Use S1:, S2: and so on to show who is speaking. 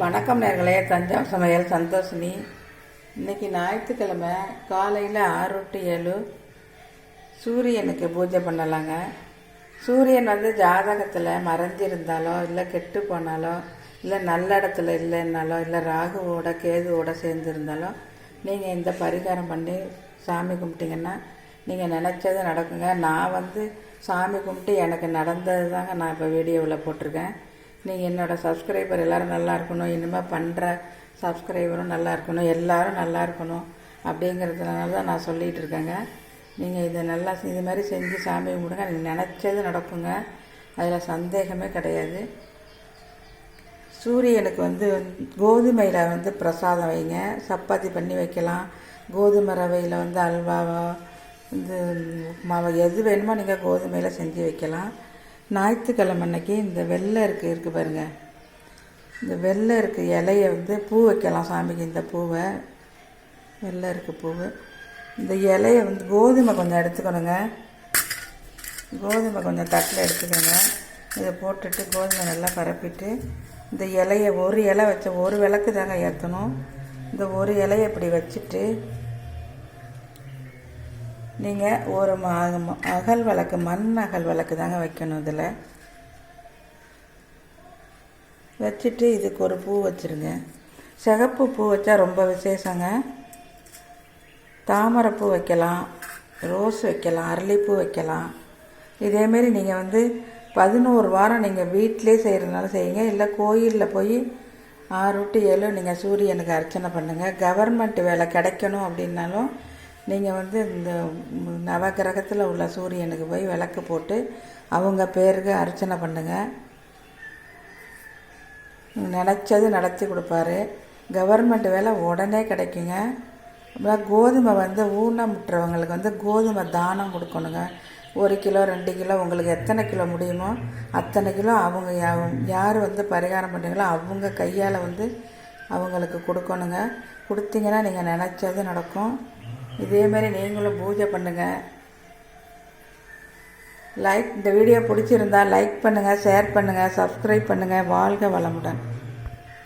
S1: வணக்கம் நேர்களே தஞ்சாவூர் சமையல் சந்தோஷினி. இன்றைக்கி ஞாயிற்றுக்கிழமை காலையில் ஆறு டு ஏழு சூரியனுக்கு பூஜை பண்ணலாங்க. சூரியன் வந்து ஜாதகத்தில் மறைஞ்சிருந்தாலோ இல்லை கெட்டு போனாலோ இல்லை நல்ல இடத்துல இல்லைன்னாலோ இல்லை ராகுவோட கேதுவோட சேர்ந்துருந்தாலோ நீங்கள் இந்த பரிகாரம் பண்ணி சாமி கும்பிட்டீங்கன்னா நீங்கள் நினச்சது நடக்குங்க. நான் வந்து சாமி கும்பிட்டு எனக்கு நடந்தது தாங்க நான் இப்போ வீடியோவில் போட்டிருக்கேன். நீங்கள் என்னோடய சப்ஸ்கிரைபர் எல்லோரும் நல்லா இருக்கணும் இனிமேல் பண்ணுற சப்ஸ்கிரைபரும் நல்லா இருக்கணும் எல்லோரும் நல்லா இருக்கணும் அப்படிங்கிறதுனால தான் நான் சொல்லிகிட்டு இருக்கேங்க. நீங்கள் இதை நல்லா இது மாதிரி செஞ்சு சாமி கும்பிடுங்க. நீங்கள் நினச்சது நடக்குங்க. அதில் சந்தேகமே கிடையாது. சூரியனுக்கு வந்து கோதுமையில் வந்து பிரசாதம் வைங்க. சப்பாத்தி பண்ணி வைக்கலாம். கோதுமை ரவையில் வந்து அல்வாவோ இது மாவு எது வேணுமோ நீங்கள் கோதுமையில் செஞ்சு வைக்கலாம். ஞாயிற்றுக்கிழமை அன்னைக்கு இந்த வெள்ளை இருக்குது இருக்குது பாருங்கள் இந்த வெள்ளை இருக்கு இலையை வந்து பூ வைக்கலாம் சாமிக்கு இந்த பூவை. வெள்ளை இருக்கு பூவு. இந்த இலையை வந்து கோதுமை கொஞ்சம் எடுத்துக்கணுங்க. கோதுமை கொஞ்சம் தட்டில் எடுத்துக்கோங்க. இதை போட்டுட்டு கோதுமை நல்லா பரப்பிட்டு இந்த இலையை ஒரு இலை வச்ச ஒரு விளக்கு தாங்க ஏற்றணும் இந்த ஒரு இலையை இப்படி வச்சுட்டு நீங்கள் ஒரு அகல் விளக்கு மண் அகல் விளக்கு தாங்க வைக்கணும் இதில். வச்சுட்டு இதுக்கு ஒரு பூ வச்சுருங்க. சிகப்பு பூ வச்சா ரொம்ப விசேஷங்க. தாமரைப்பூ வைக்கலாம் ரோஸ் வைக்கலாம் அரளிப்பூ வைக்கலாம். இதேமாரி நீங்கள் வந்து பதினோரு வாரம் நீங்கள் வீட்டிலே செய்கிறதுனால செய்யுங்க. இல்லை கோயிலில் போய் ஆறு டு ஏழு நீங்கள் சூரியனுக்கு அர்ச்சனை பண்ணுங்கள் கவர்மெண்ட் வேலை கிடைக்கணும் அப்படின்னாலும் நீங்கள் வந்து இந்த நவகிரகத்தில் உள்ள சூரியனுக்கு போய் விளக்கு போட்டு அவங்க பேருக்கு அர்ச்சனை பண்ணுங்கள் நினச்சது நடத்தி கொடுப்பாரு. கவர்மெண்ட் வேலை உடனே கிடைக்குங்க. அப்புறம் கோதுமை வந்து ஊனமுற்றவங்களுக்கு வந்து கோதுமை தானம் கொடுக்கணுங்க. ஒரு கிலோ ரெண்டு கிலோ உங்களுக்கு எத்தனை கிலோ முடியுமோ அத்தனை கிலோ அவங்க யார் வந்து பரிகாரம் பண்ணுறீங்களோ அவங்க கையால் வந்து அவங்களுக்கு கொடுக்கணுங்க. கொடுத்தீங்கன்னா நீங்கள் நினச்சது நடக்கும். இதேமாரி நீங்களும் பூஜை பண்ணுங்கள் லைக் இந்த வீடியோ பிடிச்சிருந்தா லைக் பண்ணுங்கள் ஷேர் பண்ணுங்கள் சப்ஸ்கிரைப் பண்ணுங்கள் வாழ்க வளமுடன்.